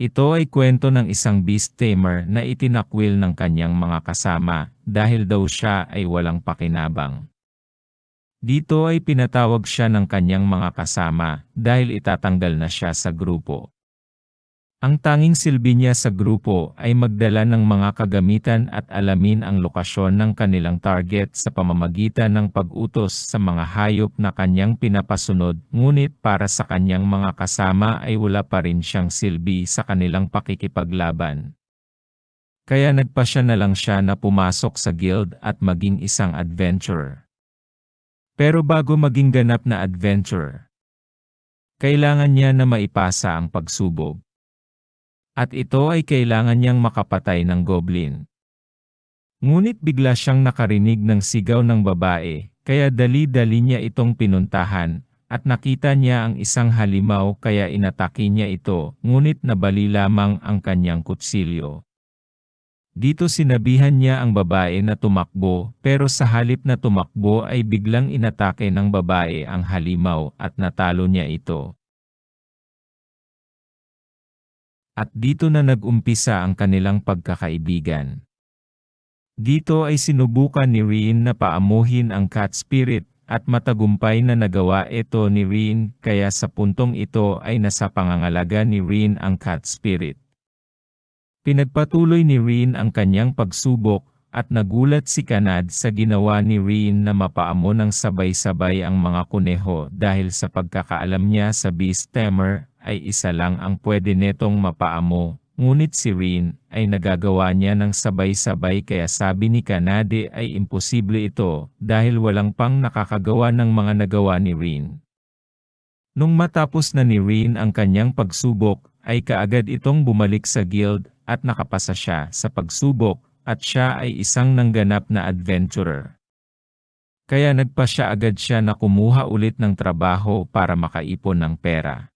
Ito ay kwento ng isang beast tamer na itinakwil ng kanyang mga kasama dahil daw siya ay walang pakinabang. Dito ay pinatawag siya ng kanyang mga kasama dahil itatanggal na siya sa grupo. Ang tanging silbi niya sa grupo ay magdala ng mga kagamitan at alamin ang lokasyon ng kanilang target sa pamamagitan ng pag-utos sa mga hayop na kanyang pinapasunod, ngunit para sa kanyang mga kasama ay wala pa rin siyang silbi sa kanilang pakikipaglaban. Kaya nagpasya na lang siya na pumasok sa guild at maging isang adventurer. Pero bago maging ganap na adventurer, kailangan niya na maipasa ang pagsubok. At ito ay kailangan niyang makapatay ng goblin. Ngunit bigla siyang nakarinig ng sigaw ng babae, kaya dali-dali niya itong pinuntahan, at nakita niya ang isang halimaw kaya inatake niya ito, ngunit nabali lamang ang kanyang kutsilyo. Dito sinabihan niya ang babae na tumakbo, pero sa halip na tumakbo ay biglang inatake ng babae ang halimaw at natalo niya ito. At dito na nag-umpisa ang kanilang pagkakaibigan. Dito ay sinubukan ni Rin na paamuhin ang cat spirit at matagumpay na nagawa ito ni Rin kaya sa puntong ito ay nasa pangangalaga ni Rin ang cat spirit. Pinagpatuloy ni Rin ang kanyang pagsubok at nagulat si Kanad sa ginawa ni Rin na mapaamo ng sabay-sabay ang mga kuneho dahil sa pagkakaalam niya sa Beast Tamer ay isa lang ang pwede netong mapaamo, ngunit si Rin ay nagagawa niya ng sabay-sabay kaya sabi ni Kanade ay imposible ito dahil walang pang nakakagawa ng mga nagawa ni Rin. Nung matapos na ni Rin ang kanyang pagsubok, ay kaagad itong bumalik sa guild at nakapasa siya sa pagsubok at siya ay isang nangganap na adventurer. Kaya nagpa siya agad siya na kumuha ulit ng trabaho para makaipon ng pera.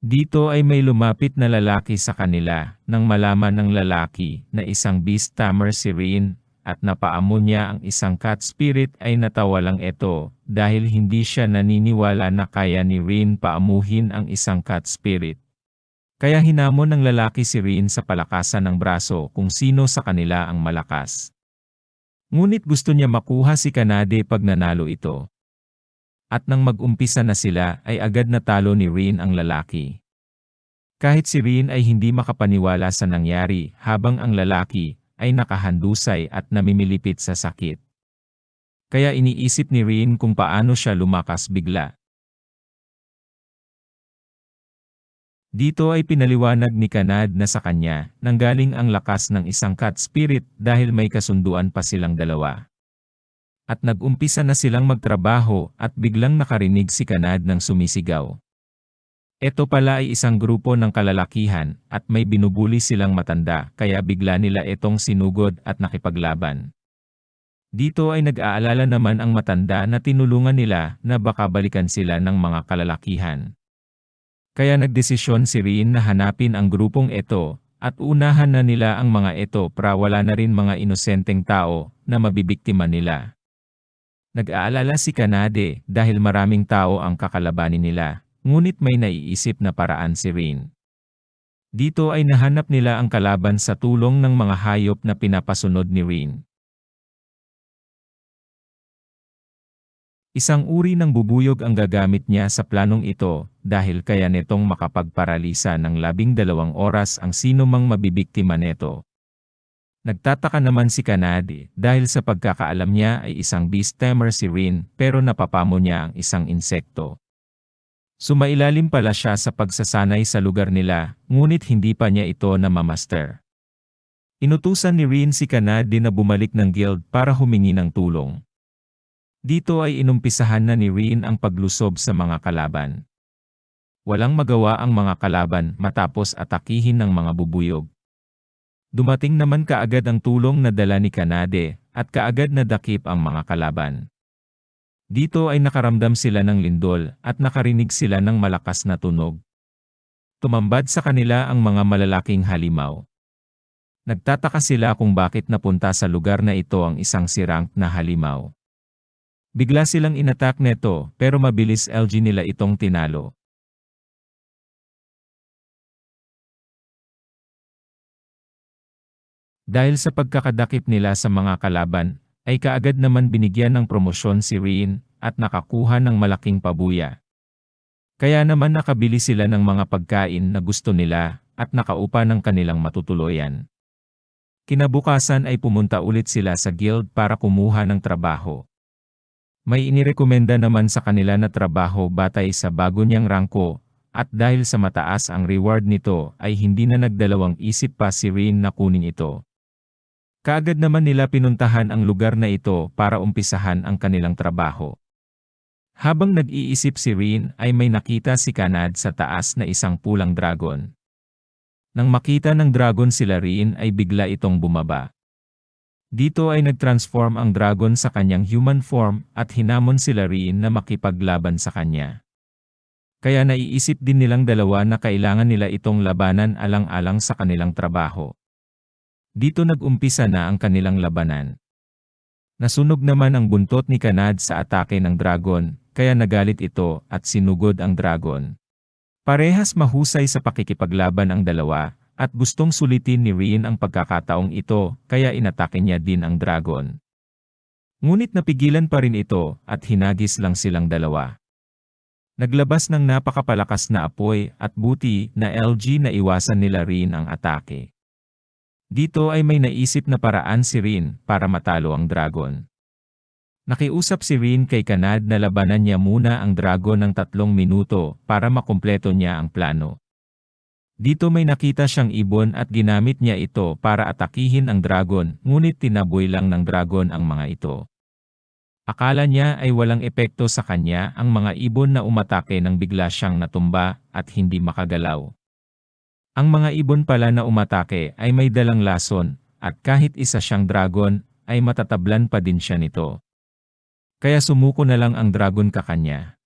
Dito ay may lumapit na lalaki sa kanila, nang malaman ng lalaki na isang beast tamer si Rin, at napaamo niya ang isang cat spirit ay natawa lang ito, dahil hindi siya naniniwala na kaya ni Rin paamuhin ang isang cat spirit. Kaya hinamon ng lalaki si Rin sa palakasan ng braso kung sino sa kanila ang malakas. Ngunit gusto niya makuha si Kanade pag nanalo ito. At nang mag-umpisa na sila ay agad natalo ni Rin ang lalaki. Kahit si Rin ay hindi makapaniwala sa nangyari habang ang lalaki ay nakahandusay at namimilipit sa sakit. Kaya iniisip ni Rin kung paano siya lumakas bigla. Dito ay pinaliwanag ni Kanad na sa kanya nanggaling ang lakas ng isang cat spirit dahil may kasunduan pa silang dalawa at nag-umpisa na silang magtrabaho at biglang nakarinig si Kanad ng sumisigaw. Ito pala ay isang grupo ng kalalakihan at may binubuli silang matanda kaya bigla nila itong sinugod at nakipaglaban. Dito ay nag-aalala naman ang matanda na tinulungan nila na baka balikan sila ng mga kalalakihan. Kaya nagdesisyon si Rin na hanapin ang grupong ito at unahan na nila ang mga ito para wala na rin mga inosenteng tao na mabibiktima nila. Nag-aalala si Kanade dahil maraming tao ang kakalabanin nila, ngunit may naiisip na paraan si Rin. Dito ay nahanap nila ang kalaban sa tulong ng mga hayop na pinapasunod ni Rin. Isang uri ng bubuyog ang gagamit niya sa planong ito dahil kaya netong makapagparalisa ng labing dalawang oras ang sino mang mabibiktima neto. Nagtataka naman si Kanadi dahil sa pagkakaalam niya ay isang beast tamer si Rin pero napapamo niya ang isang insekto. Sumailalim pala siya sa pagsasanay sa lugar nila, ngunit hindi pa niya ito na mamaster. Inutusan ni Rin si Kanadi na bumalik ng guild para humingi ng tulong. Dito ay inumpisahan na ni Rin ang paglusob sa mga kalaban. Walang magawa ang mga kalaban matapos atakihin ng mga bubuyog. Dumating naman kaagad ang tulong na dala ni Kanade, at kaagad na dakip ang mga kalaban. Dito ay nakaramdam sila ng lindol at nakarinig sila ng malakas na tunog. Tumambad sa kanila ang mga malalaking halimaw. Nagtataka sila kung bakit napunta sa lugar na ito ang isang sirang na halimaw. Bigla silang inatak neto pero mabilis LG nila itong tinalo. Dahil sa pagkakadakip nila sa mga kalaban, ay kaagad naman binigyan ng promosyon si Rin at nakakuha ng malaking pabuya. Kaya naman nakabili sila ng mga pagkain na gusto nila at nakaupa ng kanilang matutuluyan. Kinabukasan ay pumunta ulit sila sa guild para kumuha ng trabaho. May inirekomenda naman sa kanila na trabaho batay sa bago niyang rangko, at dahil sa mataas ang reward nito ay hindi na nagdalawang isip pa si Rin na kunin ito. Kaagad naman nila pinuntahan ang lugar na ito para umpisahan ang kanilang trabaho. Habang nag-iisip si Rin ay may nakita si Kanad sa taas na isang pulang dragon. Nang makita ng dragon sila Rin ay bigla itong bumaba. Dito ay nag-transform ang dragon sa kanyang human form at hinamon sila Rin na makipaglaban sa kanya. Kaya naiisip din nilang dalawa na kailangan nila itong labanan alang-alang sa kanilang trabaho. Dito nag-umpisa na ang kanilang labanan. Nasunog naman ang buntot ni Kanad sa atake ng dragon, kaya nagalit ito at sinugod ang dragon. Parehas mahusay sa pakikipaglaban ang dalawa, at gustong sulitin ni Rin ang pagkakataong ito, kaya inatake niya din ang dragon. Ngunit napigilan pa rin ito, at hinagis lang silang dalawa. Naglabas ng napakapalakas na apoy at buti na LG na iwasan nila Rin ang atake. Dito ay may naisip na paraan si Rin para matalo ang dragon. Nakiusap si Rin kay Kanad na labanan niya muna ang dragon ng tatlong minuto para makumpleto niya ang plano. Dito may nakita siyang ibon at ginamit niya ito para atakihin ang dragon, ngunit tinaboy lang ng dragon ang mga ito. Akala niya ay walang epekto sa kanya ang mga ibon na umatake nang bigla siyang natumba at hindi makagalaw. Ang mga ibon pala na umatake ay may dalang lason, at kahit isa siyang dragon, ay matatablan pa din siya nito. Kaya sumuko na lang ang dragon ka kanya.